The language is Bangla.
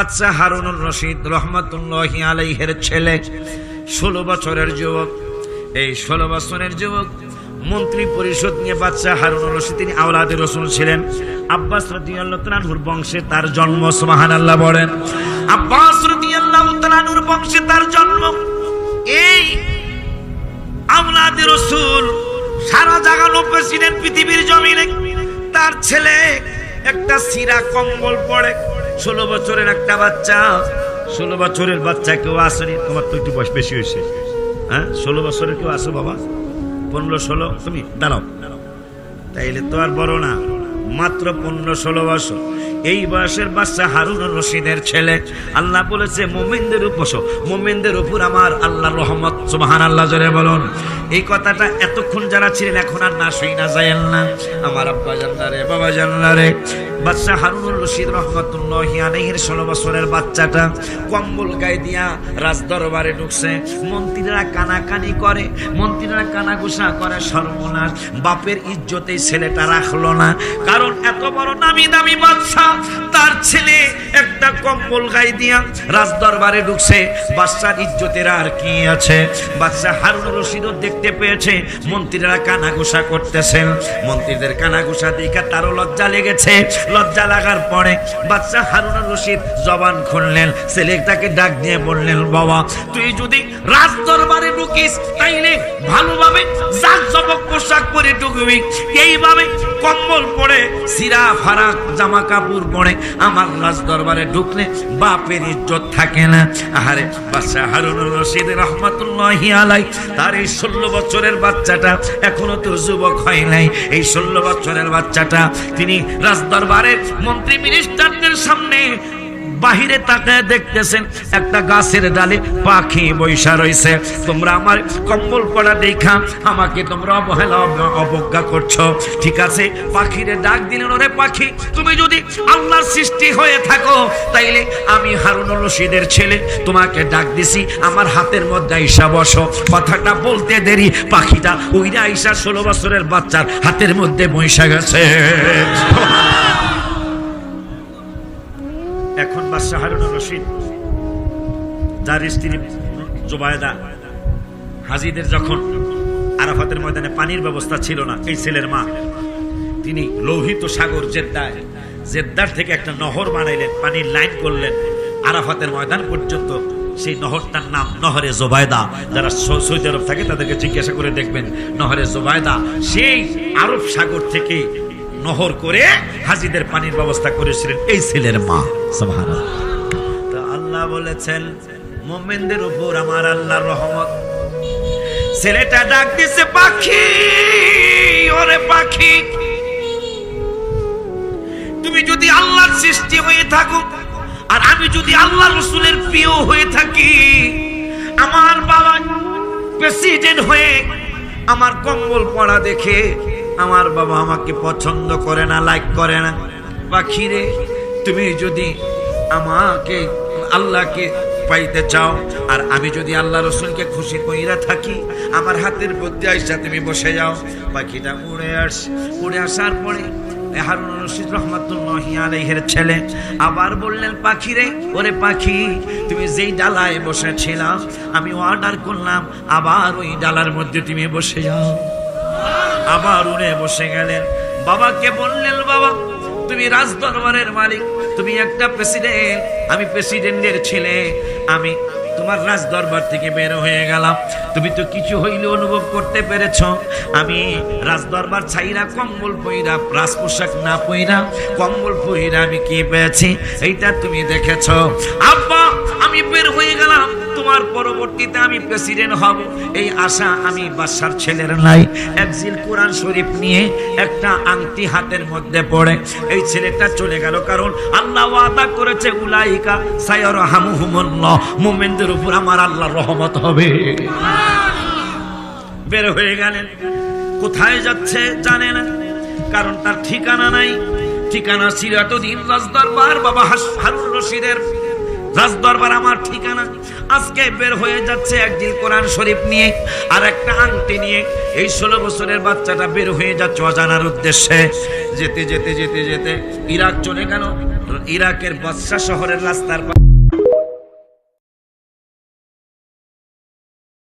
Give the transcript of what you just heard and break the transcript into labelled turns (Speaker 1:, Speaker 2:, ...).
Speaker 1: আচ্ছা হারুনুর রশিদ রহমতুল্লাহ আলাইহের ছেলে, ষোলো বছরের যুবক। এই ষোলো বছরের যুবক মন্ত্রী পরিষদ নিয়ে বাচ্চা হারুনুর রশিদ, তিনি আওলাদের রসুল ছিলেন। আব্বাস রাদিয়াল্লাহু তাআলার বংশে তার জন্ম সোহান আল্লাহ বলেন। আব্বাস রাদিয়াল্লাহু তাআলার বংশে তার জন্ম। এই আমলাদের রসুল সারা জায়গা লোক ছিলেন পৃথিবীর জমিনে তার ছেলে একটা সিরা কম্বল পড়ে। ষোলো বছরের একটা বাচ্চা। ষোলো বছরের বাচ্চা কেউ আসেনি, তোমার তো একটু বয়স বেশি হয়েছে। হ্যাঁ ষোলো বছরের কেউ আসো বাবা। পনেরো, ষোলো, তুমি দাঁড়াও। তাইলে তো আর বড় না, মাত্র পনেরো, ষোলো বছর। এই বয়সের বাচ্চা হারুন রশিদের ছেলে। আল্লাহ বলেছে, মোমেনদের উপর মোমেনদের উপর আমার আল্লাহ রহমত সুবাহান আল্লাহ জরে বলুন। এই কথাটা এতক্ষণ যারা ছিলেন, এখন আর না শুই না যায় না। আমার আব্বা জান্নারে বাবা জান্নারে বাচ্চা হারুনুর রশিদ রহমতুল্লাহ আলহির ষোলো বছরের বাচ্চাটা কম্বল গায়ে দিয়া রাজদরবারে ঢুকছে। মন্ত্রীরা কানাকানি করে, মন্ত্রীরা কানাঘুষা করে, সর্বনাশ। বাপের ইজ্জতে ছেলেটা রাখল না। কারণ এত বড় নামি দামি বাচ্চা তার ছেলে একটা কম্বল গায়ে দিয়া রাজ দরবারে ঢুকছে। বাচ্চার ইজ্জতের আর কি আছে? বাচ্চা হারুন রশিদও দেখতে পেয়েছে। মন্ত্রীরা কানাঘুষা করতেছেন। মন্ত্রীদের কানাঘুষা দেখে তারও লজ্জা লেগেছে। লজ্জা লাগার পরে বাচ্চা হারুন রশিদ জবান খুললেন। ছেলেটাকে ডাক দিয়ে বললেন, বাবা, তুই যদি রাজ দরবারে ঢুকিস, তাইলে ভালোভাবে জাক জবক পোশাক পরে ঢুকবি। এইভাবে কম্বল পরে, সিরা, ফারাক জামা কাপড় পরে আমার রাজ দরবারে ঢুকলে বাপের ইজ্জত থাকে না। আহারে বাচ্চা হারুন রশিদ রহমতুল্লাহি আলাই তার এই ষোলো বছরের বাচ্চাটা এখনও তো যুবক হয় নাই। এই ষোলো বছরের বাচ্চাটা তিনি রাজ দরবারের মন্ত্রী মিনিস্টারদের সামনে বাহিরে তাকায় দেখতেছেন, একটা গাছের ডালে পাখি বৈশা রয়েছে তোমরা আমার কম্বল পড়া দেখা, আমাকে তোমরা অবহেলা, অবজ্ঞা করছ। ঠিক আছে, পাখিরে ডাক দিলেন, ওরে পাখি, তুমি যদি আল্লাহর সৃষ্টি হয়ে থাকো, তাইলে আমি হারুন রশিদের ছেলে, তোমাকে ডাক দিছি, আমার হাতের মধ্যে আইসা বসো। কথাটা বলতে দেরি, পাখিটা ওইরা আইসা ষোলো বছরের বাচ্চার হাতের মধ্যে বৈশা গেছে। হাজিদের যখন আরাফাতের ময়দানে পানির ব্যবস্থা ছিল না, এই ছেলের মা, তিনি লোহিত সাগর জেদ্দায়, জেদ্দার থেকে একটা নহর বানাইলেন, পানির লাইন করলেন। আরাফাতের ময়দান পর্যন্ত সেই নহরটার নাম নহরে জোবায়দা। যারা সৌদি আরব থাকে তাদেরকে জিজ্ঞাসা করে দেখবেন, নহরে জোবায়দা সেই আরব সাগর থেকে নহর করে হাজিদের পানির ব্যবস্থা করেছিলেন এই ছেলের মা। তো আল্লাহ বলেছেন, মোমেনদের উপর আমার আল্লাহর রহমত। ছেলেটা ডাক দিছে পাখি! ওরে পাখি! তুমি যদি আল্লাহর সৃষ্টি হয়ে থাকো, আর আমি যদি আল্লাহ রসুলের প্রিয় হয়ে থাকি, আমার বাবা প্রেসিডেন্ট হয়ে আমার কম্বল পড়া দেখে আমার বাবা আমাকে পছন্দ করে না লাইক করে না। পাখিরে, তুমি যদি আমাকে, আল্লাহকে পাইতে চাও, আর আমি যদি আল্লাহ রসুলকে খুশি কইরা থাকি, আমার হাতের মধ্যে আইসা তুমি বসে যাও। পাখিটা উড়ে আস, উড়ে আসার পরে হারুন রশিদ রহমাতুল্লাহ ছেলে আবার বললেন পাখি রে ওরে পাখি, তুমি যেই ডালায় বসেছিলাম আমি অর্ডার করলাম, আবার ওই ডালার মধ্যে তুমি বসে যাও। আবার উড়ে বসে গেলেন। বাবাকে বললেন, বাবা, তুমি রাজ দরবারের মালিক, তুমি একটা প্রেসিডেন্ট আমি প্রেসিডেন্টের ছেলে, আমি তোমার রাজ দরবার থেকে বের হয়ে গেলাম। তুমি তো কিছু হইলে অনুভব করতে পেরেছ। আমি রাজ দরবার ছাইরা কম্বল পইরা রাজ পোশাক না পইরা কম্বল পইরা আমি কি পেয়েছি? এইটা তুমি দেখেছ। আব্বা, আমি বের হয়ে তোমার পরবর্তীতে আমি প্রেসিডেন্ট হব। এই আশা আমি বাদশার ছেলের নাই। একজিল কোরআন শরীফ নিয়ে একটা আংটি হাতের মধ্যে পড়ে। এই ছেলেটা চলে গেল কারণ আল্লাহ ওয়াদা করেছে, উলাইকা সায়র হামুহুমুল্লাহ মোমেনদের উপর আমার আল্লাহর রহমত হবে। বের হয়ে গেলেন। কোথায় যাচ্ছে জানে না, কারণ তার ঠিকানা নাই। ঠিকানা ছিল এতদিন রাজদরবার বাবা হারুন রশিদের রাজদরবার আমার ঠিকানা। আজকে বের হয়ে যাচ্ছে একদিন কোরআন শরীফ নিয়ে আর একটা আংটি নিয়ে। এই ষোলো বছরের বাচ্চাটা বের হয়ে যাচ্ছে অজানার উদ্দেশ্যে। যেতে যেতে যেতে যেতে ইরাক চলে গেল। ইরাকের বাদশা শহরের রাস্তার